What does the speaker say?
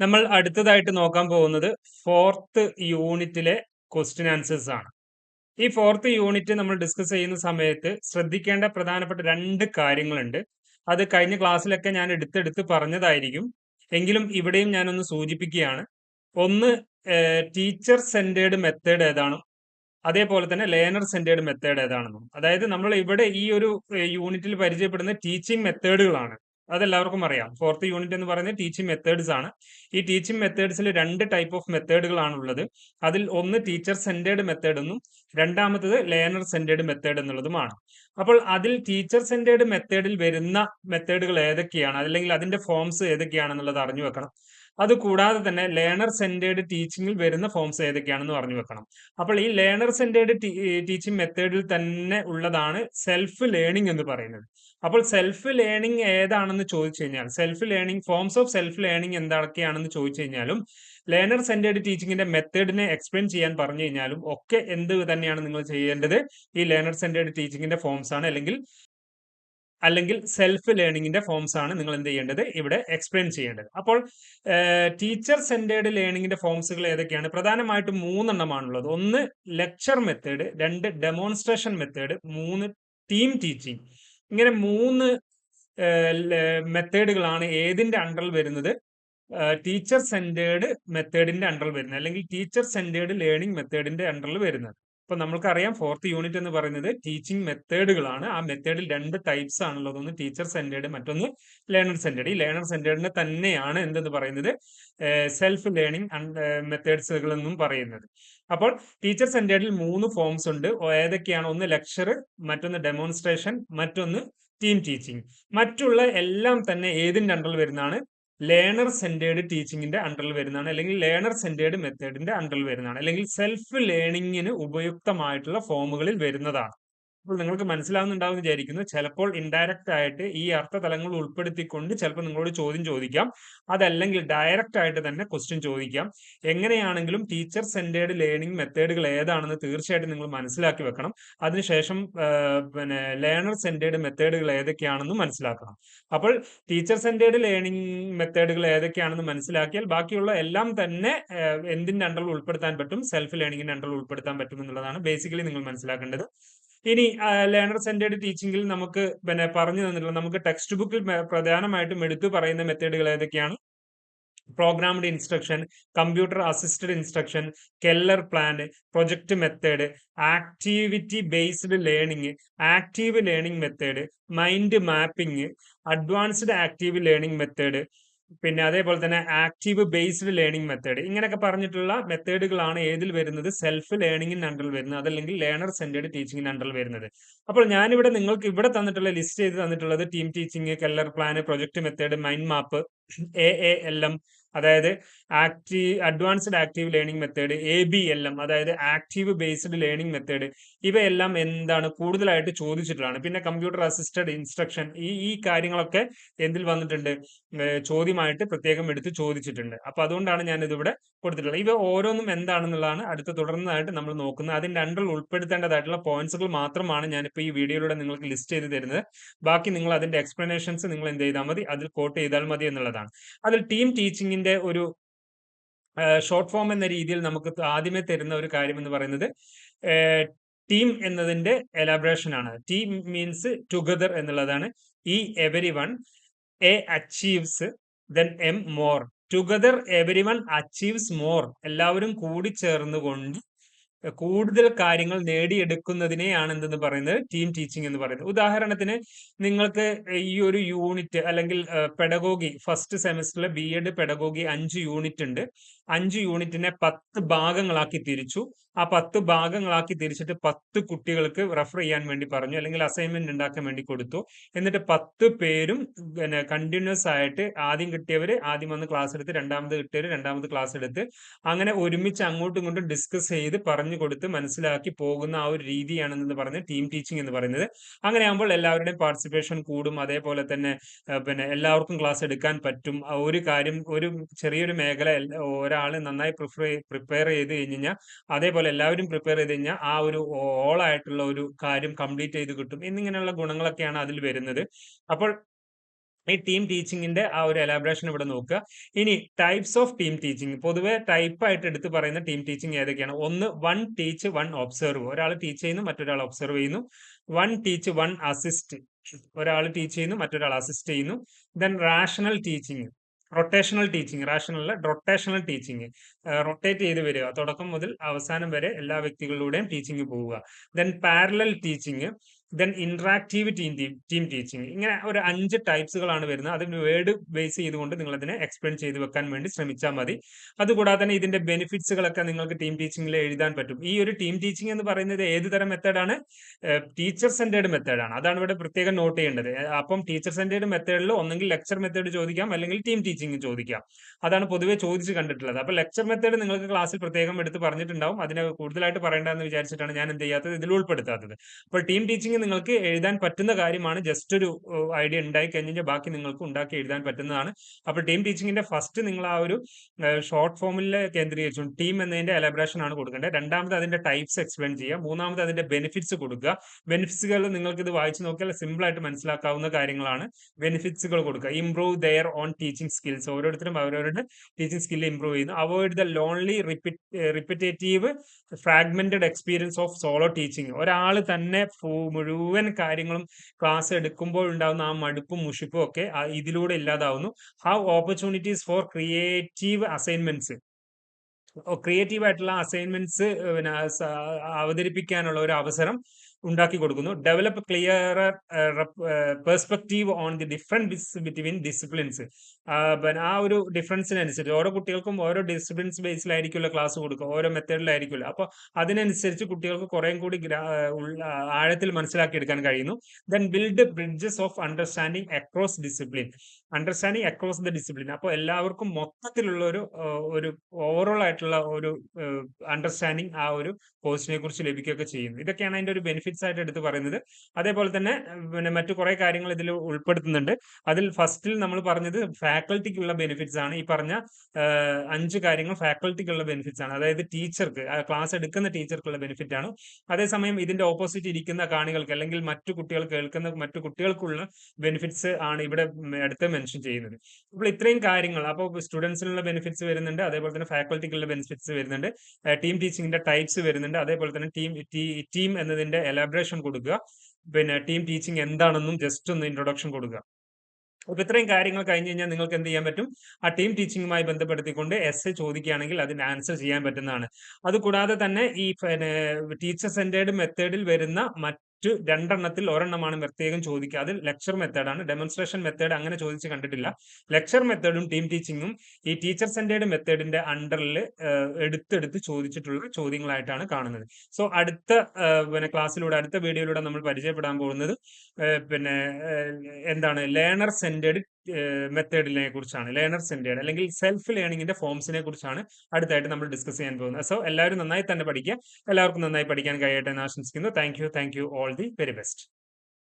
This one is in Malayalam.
നമ്മൾ അടുത്തതായിട്ട് നോക്കാൻ പോകുന്നത് ഫോർത്ത് യൂണിറ്റിലെ ക്വസ്റ്റ്യൻ ആൻസേഴ്സ് ആണ്. ഈ ഫോർത്ത് യൂണിറ്റ് നമ്മൾ ഡിസ്കസ് ചെയ്യുന്ന സമയത്ത് ശ്രദ്ധിക്കേണ്ട പ്രധാനപ്പെട്ട രണ്ട് കാര്യങ്ങളുണ്ട്. അത് കഴിഞ്ഞ ക്ലാസ്സിലൊക്കെ ഞാൻ എടുത്തെടുത്ത് പറഞ്ഞതായിരിക്കും. എങ്കിലും ഇവിടെയും ഞാനൊന്ന് സൂചിപ്പിക്കുകയാണ്. ഒന്ന് ടീച്ചർ സെന്റേഡ് മെത്തേഡ് ഏതാണ്? അതേപോലെ തന്നെ ലേണർ സെന്റേഡ് മെത്തേഡ് ഏതാണെന്നും. അതായത് നമ്മൾ ഇവിടെ ഈ ഒരു യൂണിറ്റിൽ പരിചയപ്പെടുന്ന ടീച്ചിങ് മെത്തേഡുകളാണ് അതെല്ലാവർക്കും അറിയാം. ഫോർത്ത് യൂണിറ്റ് എന്ന് പറയുന്നത് ടീച്ചിങ് മെത്തേഡ്സ് ആണ്. ഈ ടീച്ചിങ് മെത്തേഡ്സിൽ രണ്ട് ടൈപ്പ് ഓഫ് മെത്തേഡുകളാണ് ഉള്ളത് അതിൽ ഒന്ന് ടീച്ചർ സെന്റേഡ് മെത്തേഡ് എന്നും രണ്ടാമത്തത് ലേണർ സെന്റേഡ് മെത്തേഡ് എന്നുള്ളതുമാണ്. അപ്പോൾ അതിൽ ടീച്ചർ സെന്റേഡ് മെത്തേഡിൽ വരുന്ന മെത്തേഡുകൾ ഏതൊക്കെയാണ്? അല്ലെങ്കിൽ അതിന്റെ ഫോംസ് ഏതൊക്കെയാണെന്നുള്ളത് അറിഞ്ഞു വെക്കണം. അത് കൂടാതെ തന്നെ ലേണർ സെന്റേഡ് ടീച്ചിങ്ങിൽ വരുന്ന ഫോംസ് ഏതൊക്കെയാണെന്ന് പറഞ്ഞു വെക്കണം. അപ്പോൾ ഈ ലേണർ സെന്റേഡ് ടീച്ചിങ് മെത്തേഡിൽ തന്നെ ഉള്ളതാണ് സെൽഫ് ലേണിംഗ് എന്ന് പറയുന്നത്. അപ്പോൾ സെൽഫ് ലേണിംഗ് ഏതാണെന്ന് ചോദിച്ചു കഴിഞ്ഞാൽ self learning forms of self learning എന്തൊക്കെയാണെന്ന് ചോദിച്ചു കഴിഞ്ഞാലും ലേണർ സെന്റേഡ് ടീച്ചിങ്ങിന്റെ മെത്തേഡിനെ എക്സ്പ്ലെയിൻ ചെയ്യാൻ പറഞ്ഞു കഴിഞ്ഞാലും ഒക്കെ എന്ത് തന്നെയാണ് നിങ്ങൾ ചെയ്യേണ്ടത്? ഈ ലേണർ സെന്റേഡ് ടീച്ചിങ്ങിന്റെ ഫോംസ് ആണ്. അല്ലെങ്കിൽ അല്ലെങ്കിൽ സെൽഫ് ലേണിങ്ങിന്റെ ഫോംസ് ആണ് നിങ്ങൾ എന്ത് ചെയ്യേണ്ടത്? ഇവിടെ എക്സ്പ്ലെയിൻ ചെയ്യേണ്ടത്. അപ്പോൾ ടീച്ചർ സെന്റേഡ് ലേണിങ്ങിന്റെ ഫോംസുകൾ ഏതൊക്കെയാണ്? പ്രധാനമായിട്ടും മൂന്നെണ്ണമാണുള്ളത്. ഒന്ന് ലെക്ചർ മെത്തേഡ് രണ്ട് ഡെമോൺസ്ട്രേഷൻ മെത്തേഡ് മൂന്ന് ടീം ടീച്ചിങ് ഇങ്ങനെ മൂന്ന് മെത്തേഡുകളാണ് ഏതിന്റെ അണ്ടറിൽ വരുന്നത്? ടീച്ചർ സെന്റേഡ് മെത്തേഡിന്റെ അണ്ടറിൽ വരുന്നത്. അല്ലെങ്കിൽ ടീച്ചർ സെന്റേഡ് ലേണിംഗ് മെത്തേഡിന്റെ അണ്ടറിൽ വരുന്നത്. ഇപ്പൊ നമ്മൾക്കറിയാം ഫോർത്ത് യൂണിറ്റ് എന്ന് പറയുന്നത് ടീച്ചിങ് മെത്തേഡുകളാണ് ആ മെത്തേഡിൽ രണ്ട് ടൈപ്സ് ആണുള്ളത്. ഒന്ന് ടീച്ചർ സെന്റേഡ് മറ്റൊന്ന് ലേണർ സെന്റേഡ് ഈ ലേണർ സെന്റേഡിനെ തന്നെയാണ് എന്തെന്ന് പറയുന്നത്? സെൽഫ് ലേണിംഗ് മെത്തേഡ്സുകൾ എന്നും പറയുന്നത്. അപ്പോൾ ടീച്ചർ സെന്റേഡിൽ മൂന്ന് ഫോംസ് ഉണ്ട്. ഏതൊക്കെയാണ്? ഒന്ന് ലെക്ചർ മറ്റൊന്ന് ഡെമോൺസ്ട്രേഷൻ മറ്റൊന്ന് ടീം ടീച്ചിങ് മറ്റുള്ള എല്ലാം തന്നെ ഏതിന്റെ അണ്ടറിൽ വരുന്നതാണ്? ലേണർ സെന്റേഡ് ടീച്ചിങ്ങിന്റെ അണ്ടറിൽ വരുന്നതാണ്. അല്ലെങ്കിൽ ലേണർ സെന്റേഡ് മെത്തേഡിന്റെ അണ്ടറിൽ വരുന്നതാണ്. അല്ലെങ്കിൽ സെൽഫ് ലേണിങ്ങിന് ഉപയുക്തമായിട്ടുള്ള ഫോമുകളിൽ വരുന്നതാണ്. അപ്പോൾ നിങ്ങൾക്ക് മനസ്സിലാവുന്നുണ്ടാവും വിചാരിക്കുന്നു. ചിലപ്പോൾ ഇൻഡയറക്റ്റ് ആയിട്ട് ഈ അർത്ഥ തലങ്ങൾ ഉൾപ്പെടുത്തിക്കൊണ്ട് ചിലപ്പോൾ നിങ്ങളോട് ചോദ്യം ചോദിക്കാം. അതല്ലെങ്കിൽ ഡയറക്റ്റ് ആയിട്ട് തന്നെ ക്വസ്റ്റ്യൻ ചോദിക്കാം. എങ്ങനെയാണെങ്കിലും ടീച്ചർ സെന്റേഡ് ലേണിംഗ് മെത്തേഡുകൾ ഏതാണെന്ന് തീർച്ചയായിട്ടും നിങ്ങൾ മനസ്സിലാക്കി വെക്കണം. അതിനുശേഷം പിന്നെ ലേണർ സെന്റേഡ് മെത്തേഡുകൾ ഏതൊക്കെയാണെന്ന് മനസ്സിലാക്കണം. അപ്പോൾ ടീച്ചർ സെന്റേഡ് ലേണിംഗ് മെത്തേഡുകൾ ഏതൊക്കെയാണെന്ന് മനസ്സിലാക്കിയാൽ ബാക്കിയുള്ള എല്ലാം തന്നെ എന്തിന്റെ അണ്ടറിൽ ഉൾപ്പെടുത്താൻ പറ്റും? സെൽഫ് ലേണിംഗിന്റെ അണ്ടറിൽ ഉൾപ്പെടുത്താൻ പറ്റും എന്നുള്ളതാണ് ബേസിക്കലി നിങ്ങൾ മനസ്സിലാക്കേണ്ടത്. ഇനി ലേണർ സെന്റേഡ് ടീച്ചിങ്ങിൽ നമുക്ക് പിന്നെ പറഞ്ഞു തന്നിട്ടുള്ള നമുക്ക് ടെക്സ്റ്റ് ബുക്കിൽ പ്രധാനമായിട്ടും എടുത്തു പറയുന്ന മെത്തേഡുകൾ ഏതൊക്കെയാണ്? Programmed instruction computer assisted instruction Keller plan project method activity based learning active learning method mind mapping advanced active learning method പിന്നെ അതേപോലെ തന്നെ ആക്റ്റീവ് ബേസ്ഡ് ലേണിംഗ് മെത്തേഡ് ഇങ്ങനെയൊക്കെ പറഞ്ഞിട്ടുള്ള മെത്തേഡുകളാണ് ഏതിൽ വരുന്നത്? സെൽഫ് ലേണിംഗിന് അണ്ടറിൽ വരുന്നത് അതല്ലെങ്കിൽ ലേണർ സെന്റേഡ് ടീച്ചിങ്ങിന് അണ്ടറിൽ വരുന്നത്. അപ്പോൾ ഞാനിവിടെ നിങ്ങൾക്ക് ഇവിടെ തന്നിട്ടുള്ള ലിസ്റ്റ് ചെയ്ത് തന്നിട്ടുള്ളത് team teaching Keller plan project method mind map A A L M അതായത് active advanced active learning method A B L M അതായത് ആക്റ്റീവ് ബേസ്ഡ് ലേണിംഗ് മെത്തേഡ് ഇവയെല്ലാം എന്താണ് കൂടുതലായിട്ട് ചോദിച്ചിട്ടുള്ളതാണ്. പിന്നെ കമ്പ്യൂട്ടർ അസിസ്റ്റഡ് ഇൻസ്ട്രക്ഷൻ ഈ ഈ കാര്യങ്ങളൊക്കെ എന്തിൽ വന്നിട്ടുണ്ട്? ചോദ്യമായിട്ട് പ്രത്യേകം എടുത്ത് ചോദിച്ചിട്ടുണ്ട്. അപ്പൊ അതുകൊണ്ടാണ് ഞാൻ ഇതിവിടെ കൊടുത്തിട്ടുള്ളത്. ഇവ ഓരോന്നും എന്താണെന്നുള്ളതാണ് അടുത്ത തുടർന്നതായിട്ട് നമ്മൾ നോക്കുന്നത്. അതിന്റെ അണ്ടറിൽ ഉൾപ്പെടുത്തേണ്ടതായിട്ടുള്ള പോയിന്റ്സുകൾ മാത്രമാണ് ഞാനിപ്പോൾ ഈ വീഡിയോയിലൂടെ നിങ്ങൾക്ക് ലിസ്റ്റ് ചെയ്ത് തരുന്നത്. ബാക്കി നിങ്ങൾ അതിന്റെ എക്സ്പ്ലനേഷൻസ് നിങ്ങൾ എന്ത് ചെയ്താൽ മതി അതിൽ കോട്ട് ചെയ്താൽ മതി എന്നുള്ളതാണ്. അതിൽ ടീം ടീച്ചിങ്ങിന്റെ ഒരു ഷോർട്ട് ഫോം എന്ന രീതിയിൽ നമുക്ക് ആദ്യമേ തരുന്ന ഒരു കാര്യം എന്ന് പറയുന്നത് ടീം എന്നതിന്റെ എലാബറേഷൻ ആണ്. ടീം മീൻസ് ടുഗദർ എന്നുള്ളതാണ്. ഈ every one a achieves then um more. Together every one achieves more എല്ലാവരും കൂടി ചേർന്നുകൊണ്ട് കൂടുതൽ കാര്യങ്ങൾ നേടിയെടുക്കുന്നതിനെയാണ് എന്തെന്ന് പറയുന്നത് ടീം ടീച്ചിങ് എന്ന് പറയുന്നത്. ഉദാഹരണത്തിന് നിങ്ങൾക്ക് ഈ ഒരു യൂണിറ്റ് അല്ലെങ്കിൽ പെഡഗോഗി ഫസ്റ്റ് സെമസ്റ്ററിലെ ബി എഡ് പെഡഗോഗി അഞ്ച് യൂണിറ്റ് ഉണ്ട്. അഞ്ച് യൂണിറ്റിനെ പത്ത് ഭാഗങ്ങളാക്കി തിരിച്ചു. ആ പത്ത് ഭാഗങ്ങളാക്കി തിരിച്ചിട്ട് പത്ത് കുട്ടികൾക്ക് റെഫർ ചെയ്യാൻ വേണ്ടി പറഞ്ഞു അല്ലെങ്കിൽ അസൈൻമെന്റ് ഉണ്ടാക്കാൻ വേണ്ടി കൊടുത്തു. എന്നിട്ട് പത്ത് പേരും പിന്നെ കണ്ടിന്യൂസ് ആയിട്ട് ആദ്യം കിട്ടിയവര് ആദ്യം വന്ന് ക്ലാസ് എടുത്ത് രണ്ടാമത് കിട്ടിയവർ രണ്ടാമത് ക്ലാസ് എടുത്ത് അങ്ങനെ ഒരുമിച്ച് അങ്ങോട്ടും ഇങ്ങോട്ടും ഡിസ്കസ് ചെയ്ത് പറഞ്ഞു കൊടുത്ത് മനസ്സിലാക്കി പോകുന്ന ആ ഒരു രീതിയാണെന്ന് പറഞ്ഞ് ടീം ടീച്ചിങ് എന്ന് പറയുന്നത്. അങ്ങനെ ആകുമ്പോൾ എല്ലാവരുടെയും പാർട്ടിസിപ്പേഷൻ കൂടും. അതേപോലെ തന്നെ പിന്നെ എല്ലാവർക്കും ക്ലാസ് എടുക്കാൻ പറ്റും. ഒരു കാര്യം ഒരു ചെറിയൊരു മേഖല ഒരാൾ നന്നായി പ്രിഫർ പ്രിപ്പയർ ചെയ്ത് കഴിഞ്ഞ് കഴിഞ്ഞാൽ അതേപോലെ എല്ലാവരും പ്രിപ്പയർ ചെയ്ത് കഴിഞ്ഞാൽ ആ ഒരു ഓൾ ആയിട്ടുള്ള ഒരു കാര്യം കംപ്ലീറ്റ് ചെയ്ത് കിട്ടും എന്നിങ്ങനെയുള്ള ഗുണങ്ങളൊക്കെയാണ് അതിൽ വരുന്നത്. അപ്പോൾ ഈ ടീം ടീച്ചിങ്ങിന്റെ ആ ഒരു എലാബറേഷൻ ഇവിടെ നോക്കുക. ഇനി ടൈപ്സ് ഓഫ് ടീം ടീച്ചിങ് പൊതുവെ ടൈപ്പ് ആയിട്ട് എടുത്ത് പറയുന്ന ടീം ടീച്ചിങ് ഏതൊക്കെയാണ്? ഒന്ന് വൺ ടീച്ച് വൺ ഒബ്സർവ് ഒരാൾ ടീച്ച് ചെയ്യുന്നു മറ്റൊരാൾ ഒബ്സർവ് ചെയ്യുന്നു. വൺ ടീച്ച് വൺ അസിസ്റ്റ് ഒരാൾ ടീച്ച് ചെയ്യുന്നു മറ്റൊരാൾ അസിസ്റ്റ് ചെയ്യുന്നു. Then rational teaching rotational teaching rational rotational teaching rotate ചെയ്ത് വരിക. തുടക്കം മുതൽ അവസാനം വരെ എല്ലാ വ്യക്തികളിലൂടെയും ടീച്ചിങ് പോവുക. Then parallel teaching then interactive team team teaching ഇങ്ങനെ ഒരു അഞ്ച് ടൈപ്സുകളാണ് വരുന്നത്. അതിന് വേർഡ് ബേസ് ചെയ്തുകൊണ്ട് നിങ്ങൾ അതിനെ എക്സ്പ്ലെയിൻ ചെയ്ത് വെക്കാൻ വേണ്ടി ശ്രമിച്ചാൽ മതി. അതുകൂടാതെ തന്നെ ഇതിന്റെ ബെനിഫിറ്റ്സുകളൊക്കെ നിങ്ങൾക്ക് ടീം ടീച്ചിങ്ങിൽ എഴുതാൻ പറ്റും. ഈ ഒരു ടീം ടീച്ചിങ് എന്ന് പറയുന്നത് ഏത് തരം മെത്തേഡാണ് ടീച്ചർ സെന്റേഡ് മെത്തേഡാണ് അതാണ് ഇവിടെ പ്രത്യേകം നോട്ട് ചെയ്യേണ്ടത്. അപ്പം ടീച്ചർ സെന്റേഡ് മെത്തേഡിൽ ഒന്നെങ്കിൽ ലെക്ചർ മെത്തേഡ് ചോദിക്കാം അല്ലെങ്കിൽ ടീം ടീച്ചിങ് ചോദിക്കാം. അതാണ് പൊതുവേ ചോദിച്ച് കണ്ടിട്ടുള്ളത്. അപ്പൊ ലെക്ചർ മെത്തേഡ് നിങ്ങൾക്ക് ക്ലാസ്സിൽ പ്രത്യേകം എടുത്ത് പറഞ്ഞിട്ടുണ്ടാവും. അതിനെ കൂടുതലായിട്ട് പറയേണ്ടതെന്ന് വിചാരിച്ചിട്ടാണ് ഞാൻ എന്ത് ചെയ്യാത്തത്? ഇതിൽ ഉൾപ്പെടുത്താത്തത്. അപ്പോൾ ടീം ടീച്ചിങ് നിങ്ങൾക്ക് എഴുതാൻ പറ്റുന്ന കാര്യമാണ്. ജസ്റ്റ് ഒരു ഐഡിയ ഉണ്ടായി കഴിഞ്ഞാൽ ബാക്കി നിങ്ങൾക്ക് ഉണ്ടാക്കി എഴുതാൻ പറ്റുന്നതാണ്. അപ്പോൾ ടീം ടീച്ചിങ്ങിന്റെ ഫസ്റ്റ് നിങ്ങൾ ആ ഒരു ഷോർട്ട് ഫോമിൽ കേന്ദ്രീകരിച്ചു. ടീം എന്നതിന്റെ എലബറേഷൻ ആണ് കൊടുക്കേണ്ടത്. രണ്ടാമത് അതിന്റെ ടൈപ്സ് എക്സ്പ്ലെയിൻ ചെയ്യുക. മൂന്നാമത് അതിന്റെ ബെനിഫിറ്റ്സ് കൊടുക്കുക. ബെനിഫിറ്റ്സുകൾ നിങ്ങൾക്ക് ഇത് വായിച്ചു നോക്കിയാൽ സിമ്പിൾ ആയിട്ട് മനസ്സിലാക്കാവുന്ന കാര്യങ്ങളാണ്. ബെനിഫിറ്റ്സുകൾ കൊടുക്കുക. Improve their own teaching skills ഓരോരുത്തരും അവരവരുടെ ടീച്ചിങ് സ്കിൽ ഇംപ്രൂവ് ചെയ്യുന്നു. Avoid the lonely repetitive fragmented experience of solo teaching ഒരാൾ തന്നെ മുഴുവൻ കാര്യങ്ങളും ക്ലാസ് എടുക്കുമ്പോൾ ഉണ്ടാകുന്ന ആ മടുപ്പും മുഷിപ്പും ഒക്കെ ഇതിലൂടെ ഇല്ലാതാവുന്നു. How opportunities for creative assignments creative ആയിട്ടുള്ള അസൈൻമെന്റ്സ് പിന്നെ അവതരിപ്പിക്കാനുള്ള ഒരു അവസരം ഉണ്ടാക്കി കൊടുക്കുന്നു. Develop clear perspective on the difference between disciplines പിന്നെ ആ ഒരു ഡിഫറൻസിനനുസരിച്ച് ഓരോ കുട്ടികൾക്കും ഓരോ ഡിസിപ്ലിൻസ് ബേസിലായിരിക്കുമല്ലോ ക്ലാസ് കൊടുക്കുക. ഓരോ മെത്തേഡിലായിരിക്കുമല്ലോ അപ്പോൾ അതിനനുസരിച്ച് കുട്ടികൾക്ക് കുറേയും കൂടി ആഴത്തിൽ മനസ്സിലാക്കിയെടുക്കാൻ കഴിയുന്നു. Then build bridges of understanding across discipline understanding across the discipline അപ്പോൾ എല്ലാവർക്കും മൊത്തത്തിലുള്ള ഒരു ഒരു ഓവറോൾ ആയിട്ടുള്ള ഒരു അണ്ടർസ്റ്റാൻഡിങ് ആ ഒരു കോഴ്സിനെ കുറിച്ച് ലഭിക്കുകയൊക്കെ ചെയ്യുന്നു. ഇതൊക്കെയാണ് അതിന്റെ ഒരു ബെനിഫിറ്റ്സ് ആയിട്ട് എടുത്ത് പറയുന്നത്. അതേപോലെ തന്നെ പിന്നെ മറ്റു കുറെ കാര്യങ്ങൾ ഇതിൽ ഉൾപ്പെടുത്തുന്നുണ്ട്. അതിൽ ഫസ്റ്റിൽ നമ്മൾ പറഞ്ഞത് ഫാക്കൽറ്റിക്കുള്ള ബെനിഫിറ്റ്സ് ആണ്. ഈ പറഞ്ഞ അഞ്ച് കാര്യങ്ങൾ ഫാക്കൽറ്റിക്കുള്ള ബെനിഫിറ്റ്സ് ആണ്. അതായത് ടീച്ചർക്ക് ക്ലാസ് എടുക്കുന്ന ടീച്ചർക്കുള്ള ബെനിഫിറ്റ് ആണ്. അതേസമയം ഇതിന്റെ ഓപ്പോസിറ്റ് ഇരിക്കുന്ന കാണികൾക്ക് അല്ലെങ്കിൽ മറ്റു കുട്ടികൾ കേൾക്കുന്ന മറ്റു കുട്ടികൾക്കുള്ള ബെനിഫിറ്റ്സ് ആണ് ഇവിടെ അടുത്ത് മെൻഷൻ ചെയ്യുന്നത്. അപ്പോൾ ഇത്രയും കാര്യങ്ങൾ അപ്പോൾ സ്റ്റുഡൻസിനുള്ള ബെനിഫിറ്റ്സ് വരുന്നുണ്ട് അതേപോലെ തന്നെ ഫാക്കൽറ്റിക്കുള്ള ബെനിഫിറ്റ്സ് വരുന്നുണ്ട് ടീം ടീച്ചിങ്ങിന്റെ ടൈപ്സ് വരുന്നുണ്ട് അതേപോലെ തന്നെ ടീം ടീം എന്നതിന്റെ എലാബറേഷൻ കൊടുക്കുക പിന്നെ ടീം ടീച്ചിങ് എന്താണെന്നും ജസ്റ്റ് ഒന്ന് ഇൻട്രൊഡക്ഷൻ കൊടുക്കുക. അപ്പൊ ഇത്രയും കാര്യങ്ങൾ കഴിഞ്ഞ് കഴിഞ്ഞാൽ നിങ്ങൾക്ക് എന്ത് ചെയ്യാൻ പറ്റും? ആ ടീം ടീച്ചിങ്ങുമായി ബന്ധപ്പെടുത്തിക്കൊണ്ട് എസ് എ ചോദിക്കുകയാണെങ്കിൽ അതിന് ആൻസർ ചെയ്യാൻ പറ്റുന്നതാണ്. അതുകൂടാതെ തന്നെ ഈ ടീച്ചർ സെന്റേഡ് മെത്തേഡിൽ വരുന്ന മറ്റ് രണ്ടെണ്ണത്തിൽ ഒരെണ്ണമാണ് പ്രത്യേകം ചോദിക്കുക. അത് ലെക്ചർ മെത്തേഡാണ് ഡെമോൺസ്ട്രേഷൻ മെത്തേഡ് അങ്ങനെ ചോദിച്ച് കണ്ടിട്ടില്ല. ലെക്ചർ മെത്തേഡും ടീം ടീച്ചിങ്ങും ഈ ടീച്ചർ സെന്റേഡ് മെത്തേഡിന്റെ അണ്ടറിൽ എടുത്തെടുത്ത് ചോദിച്ചിട്ടുള്ള ചോദ്യങ്ങളായിട്ടാണ് കാണുന്നത്. സോ അടുത്ത പിന്നെ ക്ലാസ്സിലൂടെ അടുത്ത വീഡിയോയിലൂടെ നമ്മൾ പരിചയപ്പെടാൻ പോകുന്നത് പിന്നെ എന്താണ്? ലേണർ സെന്റേഡ് മെത്തേഡിനെ കുറിച്ചാണ് ലേണർ സെന്റേഡ് അല്ലെങ്കിൽ സെൽഫ് ലേണിംഗിന്റെ ഫോംസിനെ കുറിച്ചാണ് അടുത്തായിട്ട് നമ്മൾ ഡിസ്കസ് ചെയ്യാൻ പോകുന്നത്. സോ എല്ലാവരും നന്നായി തന്നെ പഠിക്കുക. എല്ലാവർക്കും നന്നായി പഠിക്കാൻ കഴിയട്ടെ എന്ന് ആശംസിക്കുന്നു. Thank you thank you all the very best